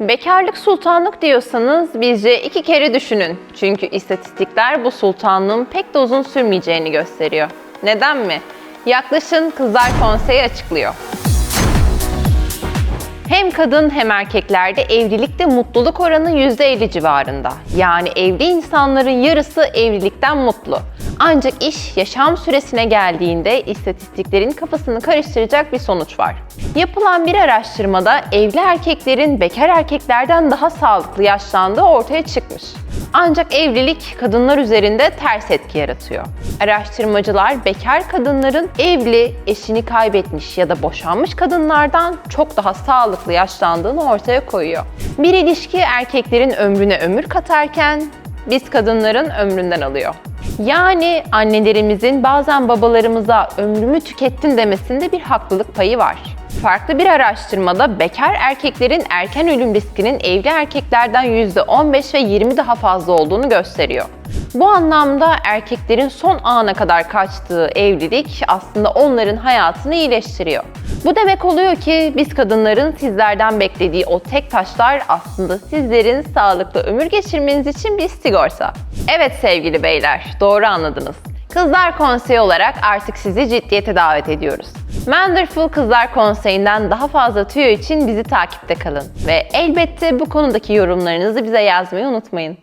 Bekarlık sultanlık diyorsanız bizce iki kere düşünün. Çünkü istatistikler bu sultanlığın pek de uzun sürmeyeceğini gösteriyor. Neden mi? Yaklaşın Kızlar Konseyi açıklıyor. Hem kadın hem erkeklerde evlilikte mutluluk oranı %50 civarında. Yani evli insanların yarısı evlilikten mutlu. Ancak iş yaşam süresine geldiğinde istatistiklerin kafasını karıştıracak bir sonuç var. Yapılan bir araştırmada evli erkeklerin bekar erkeklerden daha sağlıklı yaşlandığı ortaya çıkmış. Ancak evlilik kadınlar üzerinde ters etki yaratıyor. Araştırmacılar bekar kadınların evli, eşini kaybetmiş ya da boşanmış kadınlardan çok daha sağlıklı yaşlandığını ortaya koyuyor. Bir ilişki erkeklerin ömrüne ömür katarken biz kadınların ömründen alıyor. Yani annelerimizin bazen babalarımıza ömrümü tükettin demesinde bir haklılık payı var. Farklı bir araştırmada bekar erkeklerin erken ölüm riskinin evli erkeklerden %15 ve 20 daha fazla olduğunu gösteriyor. Bu anlamda erkeklerin son ana kadar kaçtığı evlilik aslında onların hayatını iyileştiriyor. Bu demek oluyor ki biz kadınların sizlerden beklediği o tek taşlar aslında sizlerin sağlıklı ömür geçirmeniz için bir sigorta. Evet sevgili beyler, doğru anladınız. Kızlar Konseyi olarak artık sizi ciddiyete davet ediyoruz. Manderful Kızlar Konseyi'nden daha fazla tüyo için bizi takipte kalın. Ve elbette bu konudaki yorumlarınızı bize yazmayı unutmayın.